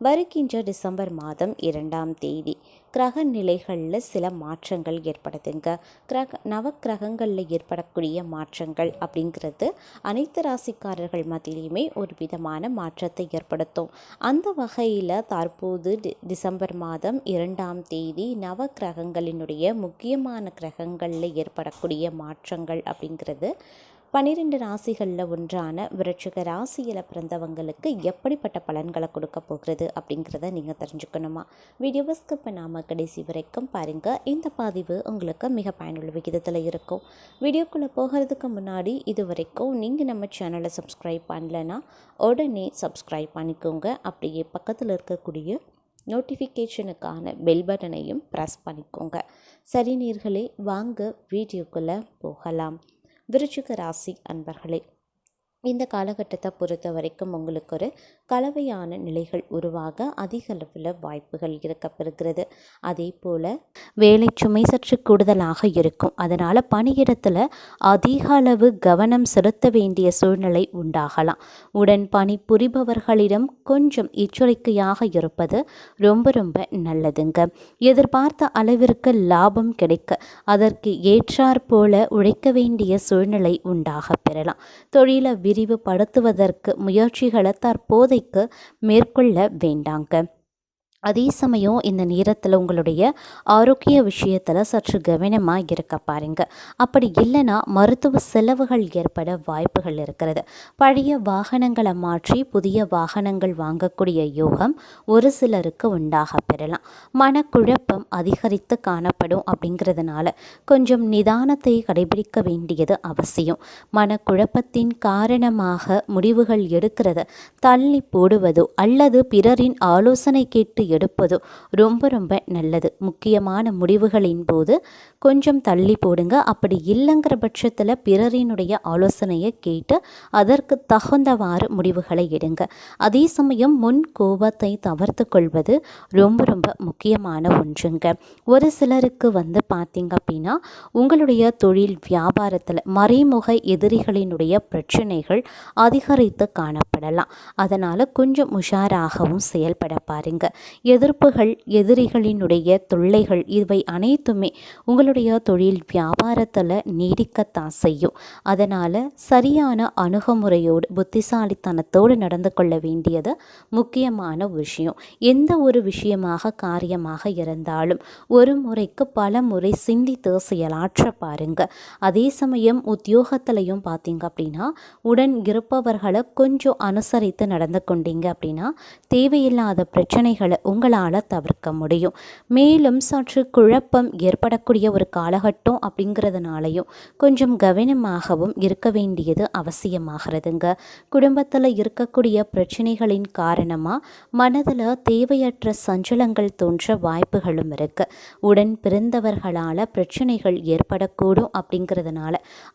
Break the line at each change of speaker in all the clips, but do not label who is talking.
வருகின்ற டிசம்பர் மாதம் இரண்டாம் தேதி. கிரக நிலைகளில் சில மாற்றங்கள் ஏற்படுதுங்க. கிரக நவக்கிரகங்களில் ஏற்படக்கூடிய மாற்றங்கள் அப்படிங்கிறது அனைத்து ராசிக்காரர்கள் மத்தியிலையுமே ஒரு விதமான மாற்றத்தை ஏற்படுத்தும். அந்த வகையில் தற்போது டி டிசம்பர் மாதம் இரண்டாம் தேதி நவக்கிரகங்களினுடைய முக்கியமான கிரகங்களில் ஏற்படக்கூடிய மாற்றங்கள் அப்படிங்கிறது பன்னிரெண்டு ராசிகளில் ஒன்றான விருட்சிக ராசியில் பிறந்தவங்களுக்கு எப்படிப்பட்ட பலன்களை கொடுக்க போகிறது அப்படிங்கிறத நீங்கள் தெரிஞ்சுக்கணுமா? வீடியோவை ஸ்கிப் பண்ணாமல் கடைசி வரைக்கும் பாருங்கள் இந்த பதிவு உங்களுக்கு மிக பயனுள்ள விகிதத்தில் இருக்கும். வீடியோக்குள்ளே போகிறதுக்கு முன்னாடி இது வரைக்கும் நீங்கள் நம்ம சேனலை சப்ஸ்கிரைப் பண்ணலைன்னா உடனே சப்ஸ்கிரைப் பண்ணிக்கோங்க. அப்படியே பக்கத்தில் இருக்கக்கூடிய நோட்டிஃபிகேஷனுக்கான பெல் பட்டனையும் ப்ரெஸ் பண்ணிக்கோங்க. சரி நீர்களே வாங்க வீடியோக்குள்ளே போகலாம். விருச்சிக ராசி அன்பர்களே இந்த காலகட்டத்தை பொறுத்த வரைக்கும் உங்களுக்கு ஒரு கலவையான நிலைகள் உருவாக அதிக அளவில் வாய்ப்புகள் இருக்கப்பெறுகிறது. அதே போல் வேலை சுமை சற்று கூடுதலாக இருக்கும். அதனால் பணியிடத்தில் அதிக அளவு கவனம் செலுத்த வேண்டிய சூழ்நிலை உண்டாகலாம். உடன் பணி புரிபவர்களிடம் கொஞ்சம் எச்சரிக்கையாக இருப்பது ரொம்ப ரொம்ப நல்லதுங்க. எதிர்பார்த்த அளவிற்கு லாபம் கிடைக்க அதற்கு ஏற்றாற் போல உழைக்க வேண்டிய சூழ்நிலை உண்டாக பெறலாம். தொழிலை விரிவுபடுத்துவதற்கு முயற்சிகளை தற்போதைக்கு மேற்கொள்ள வேண்டாங்க. அதே சமயம் இந்த நேரத்தில் உங்களுடைய ஆரோக்கிய விஷயத்தில் சற்று கவனமாக இருக்க பாருங்க. அப்படி இல்லைன்னா மருத்துவ செலவுகள் ஏற்பட வாய்ப்புகள் இருக்கிறது. பழைய வாகனங்களை மாற்றி புதிய வாகனங்கள் வாங்கக்கூடிய யோகம் ஒரு சிலருக்கு உண்டாக பெறலாம். மனக்குழப்பம் அதிகரித்து காணப்படும் அப்படிங்கிறதுனால கொஞ்சம் நிதானத்தை கடைபிடிக்க வேண்டியது அவசியம். மனக்குழப்பத்தின் காரணமாக முடிவுகள் எடுக்கிறது தள்ளி போடுவதோ அல்லது பிறரின் ஆலோசனை கேட்டு எடுப்பது ரொம்ப ரொம்ப நல்லது. முக்கியமான முடிவுகளின் போது கொஞ்சம் தள்ளி போடுங்க. அப்படி இல்லைங்கிற பட்சத்தில் பிறரினுடைய ஆலோசனையை கேட்டு அதற்கு தகுந்தவாறு முடிவுகளை எடுங்க. அதே சமயம் முன் கோபத்தை தவிர்த்து கொள்வது ரொம்ப ரொம்ப முக்கியமான ஒன்றுங்க. ஒரு சிலருக்கு வந்து பார்த்தீங்க அப்படின்னா உங்களுடைய தொழில் வியாபாரத்தில் மறைமுக எதிரிகளினுடைய பிரச்சனைகள் அதிகரித்து காணப்படலாம். அதனால் கொஞ்சம் உஷாராகவும் செயல்பட பாருங்க. எதிர்ப்புகள் எதிரிகளினுடைய தொல்லைகள் இவை அனைத்துமே உங்களுடைய தொழில் வியாபாரத்தில் நீடிக்கத்தான் செய்யும். அதனால் சரியான அணுகுமுறையோடு புத்திசாலித்தனத்தோடு நடந்து கொள்ள வேண்டியது முக்கியமான விஷயம். எந்த ஒரு விஷயமாக காரியமாக இருந்தாலும் ஒரு முறைக்கு பல முறை சிந்தித்து செயலாற்ற பாருங்க. அதே சமயம் உத்தியோகத்திலையும் பார்த்தீங்க அப்படின்னா உடன் இருப்பவர்களை கொஞ்சம் அனுசரித்து நடந்து கொண்டீங்க அப்படின்னா தேவையில்லாத பிரச்சனைகளை உங்களால் தவிர்க்க முடியும். மேலும் சற்று குழப்பம் ஏற்படக்கூடிய ஒரு காலகட்டம் அப்படிங்கிறதுனாலையும் கொஞ்சம் கவனமாகவும் இருக்க வேண்டியது அவசியமாகிறதுங்க. குடும்பத்தில் இருக்கக்கூடிய பிரச்சனைகளின் காரணமாக மனதில் தேவையற்ற சஞ்சலங்கள் தோன்ற வாய்ப்புகளும் இருக்குது உடன் பிறந்தவர்களால் பிரச்சனைகள் ஏற்படக்கூடும் அப்படிங்கிறதுனால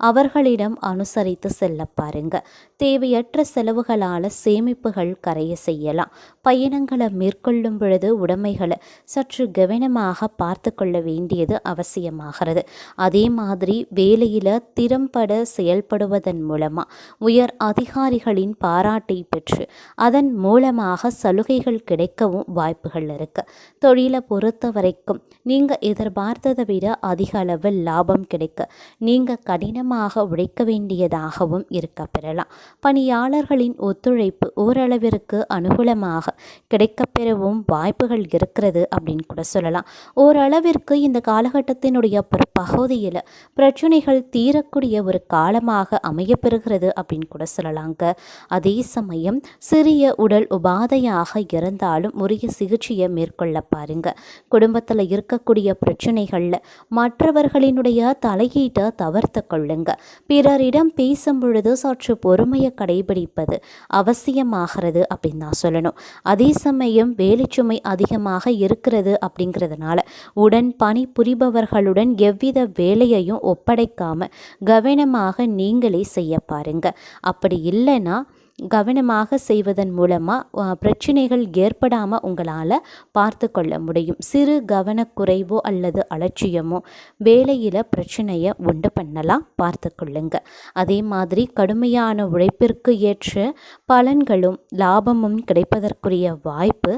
அவர்களிடம் அனுசரித்து செல்ல பாருங்க. தேவையற்ற செலவுகளால் சேமிப்புகள் கரைய செய்யலாம். பயணங்களை மேற்கொள்ளும் பொழுது உடைமைகளை சற்று கவனமாக பார்த்து கொள்ள வேண்டியது அவசியமாகிறது. அதே மாதிரி வேலையில் திறம்பட செயல்படுவதன் மூலமாக உயர் அதிகாரிகளின் பாராட்டை பெற்று அதன் மூலமாக சலுகைகள் கிடைக்கவும் வாய்ப்புகள் இருக்குது தொழிலை பொறுத்த வரைக்கும் நீங்கள் எதிர்பார்த்ததை விட அதிக அளவில் லாபம் கிடைக்க நீங்கள் கடினமாக உழைக்க வேண்டியதாகவும் இருக்க பெறலாம். பணியாளர்களின் ஒத்துழைப்பு ஓரளவிற்கு அனுகூலமாக கிடைக்கப்பெறவும் வாய்ப்புகள் இருக்கிறது அப்படின்னு கூட சொல்லலாம். ஓரளவிற்கு இந்த காலகட்டத்தினுடைய பகுதியில் பிரச்சனைகள் தீரக்கூடிய ஒரு காலமாக அமையப்பெறுகிறது அப்படின்னு கூட சொல்லலாங்க. அதே சமயம் சிறிய உடல் உபாதையாக இருந்தாலும் உரிய சிகிச்சையை மேற்கொள்ள பாருங்க. குடும்பத்தில் இருக்கக்கூடிய பிரச்சனைகளில் மற்றவர்களினுடைய தலையீட்டை தவிர்த்து கொள்ளுங்க. பிறரிடம் பேசும் பொழுது சற்று பொறுமையை கடைபிடிப்பது அவசியமாகிறது அப்படின்னு நான் சொல்லணும். அதே சமயம் வேலைச்சுமை அதிகமாக இருக்கிறது அப்படிங்கிறதுனால உடன் பணி புரிபவர்களுடன் எவ்வித வேலையையும் ஒப்படைக்காம கவனமாக நீங்களே செய்ய பாருங்க. அப்படி இல்லைன்னா கவனமாக செய்வதன் மூலமாக பிரச்சனைகள் ஏற்படாமல் உங்களால் பார்த்து கொள்ள முடியும். சிறு கவனக்குறைவோ அல்லது அலட்சியமோ வேலையில் பிரச்சனையை உண்டு பண்ணலாம். பார்த்து கொள்ளுங்க. அதே மாதிரி கடுமையான உழைப்பிற்கு ஏற்ற பலன்களும் லாபமும் கிடைப்பதற்குரிய வாய்ப்பு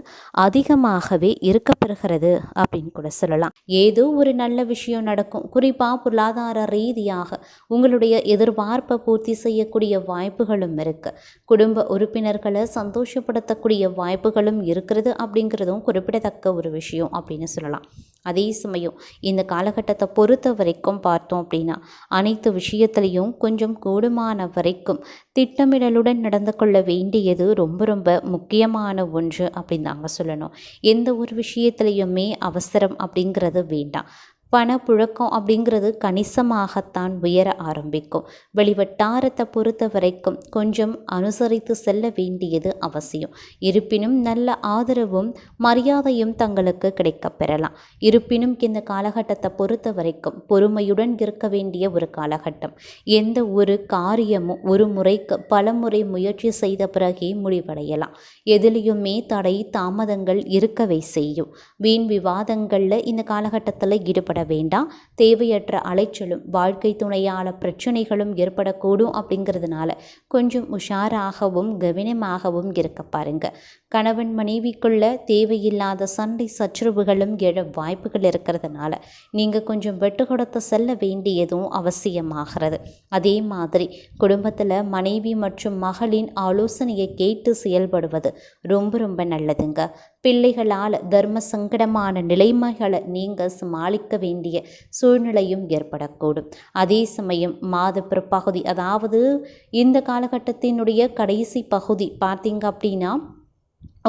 அதிகமாகவே இருக்கப்பெறுகிறது அப்படின்னு கூட சொல்லலாம். ஏதோ ஒரு நல்ல விஷயம் நடக்கும். குறிப்பாக பொருளாதார ரீதியாக உங்களுடைய எதிர்பார்ப்பை பூர்த்தி செய்யக்கூடிய வாய்ப்புகளும் இருக்குது குடும்ப உறுப்பினர்களை சந்தோஷப்படுத்தக்கூடிய வாய்ப்புகளும் இருக்கிறது அப்படிங்கிறதும் குறிப்பிடத்தக்க ஒரு விஷயம் அப்படின்னு சொல்லலாம். அதே சமயம் இந்த காலகட்டத்தை பொறுத்த வரைக்கும் பார்த்தோம் அப்படின்னா அனைத்து விஷயத்துலேயும் கொஞ்சம் கூடுமான வரைக்கும் திட்டமிடலுடன் நடந்து கொள்ள வேண்டியது ரொம்ப ரொம்ப முக்கியமான ஒன்று அப்படின்னு தாங்க சொல்லணும். எந்த ஒரு விஷயத்துலையுமே அவசரம் அப்படிங்கிறது வேண்டாம். பணப்புழக்கம் அப்படிங்கிறது கணிசமாகத்தான் உயர ஆரம்பிக்கும். வெளிவட்டாரத்தை பொறுத்த வரைக்கும் கொஞ்சம் அனுசரித்து செல்ல வேண்டியது அவசியம். இருப்பினும் நல்ல ஆதரவும் மரியாதையும் தங்களுக்கு கிடைக்கப் பெறலாம். இருப்பினும் இந்த காலகட்டத்தை பொறுத்த வரைக்கும் பொறுமையுடன் இருக்க வேண்டிய ஒரு காலகட்டம். எந்த ஒரு காரியமும் ஒரு முறைக்கு பல முறை முயற்சி செய்த பிறகே முடிவடையலாம். எதிலையுமே தடை தாமதங்கள் இருக்கவே செய்யும். வீண் விவாதங்களில் இந்த காலகட்டத்தில் ஈடுபட வேண்டாம். தேவையற்ற அலைச்சலும் வாழ்க்கை துணையால் பிரச்சனைகளும் ஏற்படக்கூடும் அப்படிங்கிறதுனால கொஞ்சம் உஷாராகவும் கவனமாகவும் இருக்க பாருங்க. கணவன் மனைவிக்குள்ள தேவையில்லாத சண்டை சச்சரவுகளும் எழ வாய்ப்புகள் இருக்கிறதுனால நீங்கள் கொஞ்சம் வெட்டு கொடுத்து செல்ல வேண்டியதும் அவசியமாகிறது. அதே மாதிரி குடும்பத்தில் மனைவி மற்றும் மகளின் ஆலோசனையை கேட்டு செயல்படுவது ரொம்ப ரொம்ப நல்லதுங்க. பிள்ளைகளால் தர்ம சங்கடமான நிலைமைகளை நீங்கள் சமாளிக்க வேண்டிய சூழ்நிலையும் ஏற்படக்கூடும். அதே சமயம் மாத பிற்பகுதி அதாவது இந்த காலகட்டத்தினுடைய கடைசி பகுதி பார்த்தீங்க அப்படின்னா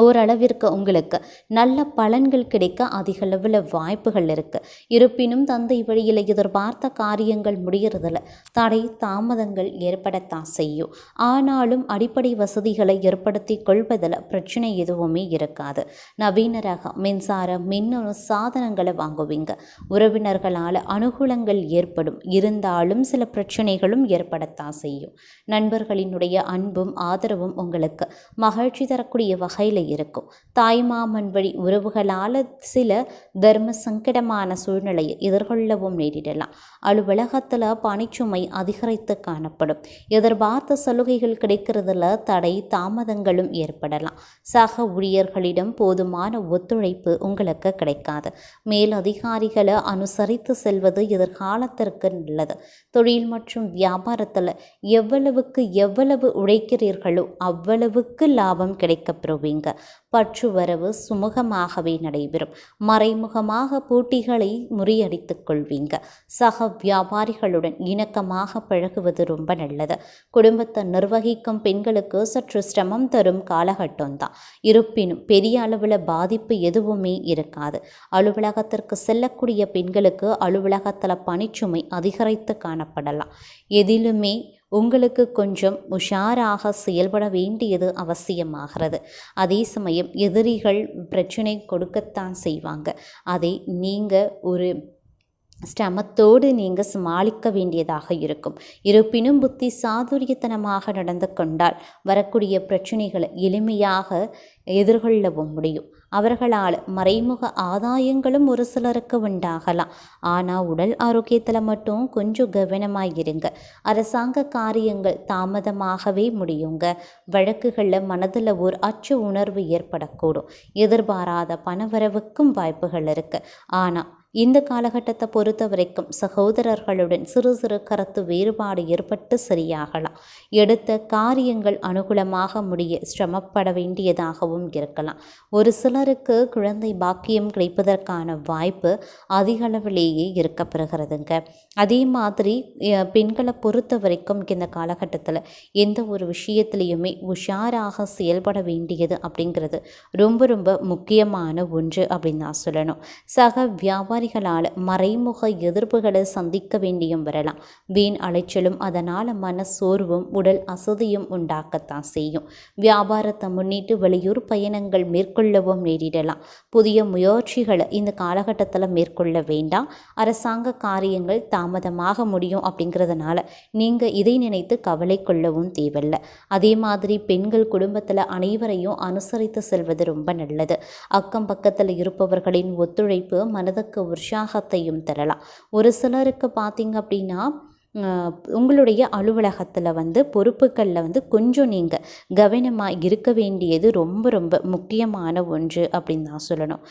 ஓரளவிற்கு உங்களுக்கு நல்ல பலன்கள் கிடைக்க அதிக அளவில் வாய்ப்புகள் இருக்குது இருப்பினும் தந்தை வழியில் எதிர்பார்த்த காரியங்கள் முடிகிறதில் தடை தாமதங்கள் ஏற்படத்தான் செய்யும். ஆனாலும் அடிப்படை வசதிகளை ஏற்படுத்தி கொள்வதில் பிரச்சனை எதுவுமே இருக்காது. நவீன ரக மின்சார மின்னணு சாதனங்களை வாங்குவீங்க. உறவினர்களால் அனுகூலங்கள் ஏற்படும். இருந்தாலும் சில பிரச்சனைகளும் ஏற்படத்தான் செய்யும். நண்பர்களினுடைய அன்பும் ஆதரவும் உங்களுக்கு மகிழ்ச்சி தரக்கூடிய வகையில் இருக்கும். தாய்மாமன் வழி உறவுகளால் சில தர்ம சங்கடமான சூழ்நிலையை எதிர்கொள்ளவும் நேரிடலாம். அலுவலகத்தில் பணிச்சுமை அதிகரித்து காணப்படும். எதிர்பார்த்த சலுகைகள் கிடைக்கிறதுல தடை தாமதங்களும் ஏற்படலாம். சக ஊழியர்களிடம் போதுமான ஒத்துழைப்பு உங்களுக்கு கிடைக்காது. மேல் அதிகாரிகளை அனுசரித்து செல்வது எதிர்காலத்திற்கு நல்லது. தொழில் மற்றும் வியாபாரத்தில் எவ்வளவுக்கு எவ்வளவு உழைக்கிறீர்களோ அவ்வளவுக்கு லாபம் கிடைக்கப்பெறுவீங்க பற்றுவரவு சுமூகமாகவே நடைபெறும். மறைமுகமாக போட்டிகளை முறியடித்துக் கொள்வீங்க. சக வியாபாரிகளுடன் இணக்கமாக பழகுவது ரொம்ப நல்லது. குடும்பத்தை நிர்வகிக்கும் பெண்களுக்கு சற்று சிரமம் தரும் காலகட்டம் தான் இருப்பினும் பெரிய அளவில் பாதிப்பு எதுவுமே இருக்காது. அலுவலகத்திற்கு செல்லக்கூடிய பெண்களுக்கு அலுவலகத்தில் பணிச்சுமை அதிகரித்து காணப்படலாம். எதிலுமே உங்களுக்கு கொஞ்சம் உஷாராக செயல்பட வேண்டியது அவசியமாகிறது. அதே சமயம் எதிரிகள் பிரச்சனை கொடுக்கத்தான் செய்வாங்க. அதை நீங்கள் ஒரு ஸ்டமத்தோடு நீங்கள் சமாளிக்க வேண்டியதாக இருக்கும். இருப்பினும் புத்தி சாதுரியத்தனமாக நடந்து கொண்டால் வரக்கூடிய பிரச்சனைகளை எளிமையாக எதிர்கொள்ளவும் முடியும். அவர்களால் மறைமுக ஆதாயங்களும் ஒரு சிலருக்கு உண்டாகலாம். ஆனால் உடல் ஆரோக்கியத்தில் மட்டும் கொஞ்சம் கவனமாக இருங்க. அரசாங்க காரியங்கள் தாமதமாகவே முடியுங்க. வழக்குகளில் மனதில் ஒரு அச்சு உணர்வு ஏற்படக்கூடும். எதிர்பாராத பணவரவுக்கும் வாய்ப்புகள் இருக்குது ஆனால் இந்த காலகட்டத்தை பொறுத்த வரைக்கும் சகோதரர்களுடன் சிறு சிறு கருத்து வேறுபாடு ஏற்பட்டு சரியாகலாம். எடுத்த காரியங்கள் அனுகூலமாக முடிய சிரமப்பட வேண்டியதாகவும் இருக்கலாம். ஒரு சிலருக்கு குழந்தை பாக்கியம் கிடைப்பதற்கான வாய்ப்பு அதிகளவிலேயே இருக்கப்பெறுகிறதுங்க. அதே மாதிரி பெண்களை பொறுத்த வரைக்கும் இந்த காலகட்டத்தில் எந்த ஒரு விஷயத்திலையுமே உஷாராக செயல்பட வேண்டியது அப்படிங்கிறது ரொம்ப ரொம்ப முக்கியமான ஒன்று அப்படின்னு நான் சொல்லணும். சக வியாபாரி எதிராளிகளால் மறைமுக எதிர்ப்புகளை சந்திக்க வேண்டியும் வரலாம். வீண் அலைச்சலும் அதனால் மன சோர்வும் உடல் அசதியும் உண்டாக்கத்தான் செய்யும். வியாபாரத்தை முன்னிட்டு வெளியூர் பயணங்கள் மேற்கொள்ளவும் நேரிடலாம். புதிய முயற்சிகளை இந்த காலகட்டத்தில் மேற்கொள்ள வேண்டாம். அரசாங்க காரியங்கள் தாமதமாக முடியும் அப்படிங்கிறதுனால நீங்கள் இதை நினைத்து கவலை கொள்ளவும் தேவையில்லை. அதே மாதிரி பெண்கள் குடும்பத்தில் அனைவரையும் அனுசரித்து செல்வது ரொம்ப நல்லது. அக்கம் பக்கத்தில் இருப்பவர்களின் ஒத்துழைப்பு மனதுக்கு உற்சாகத்தையும் தரலாம். ஒரு சிலருக்கு பார்த்தீங்க அப்படின்னா உங்களுடைய அலுவலகத்தில் வந்து பொறுப்புகளில் வந்து கொஞ்சம் நீங்கள் கவனமாக இருக்க வேண்டியது ரொம்ப ரொம்ப முக்கியமான ஒன்று அப்படின்னு தான் சொல்லணும்.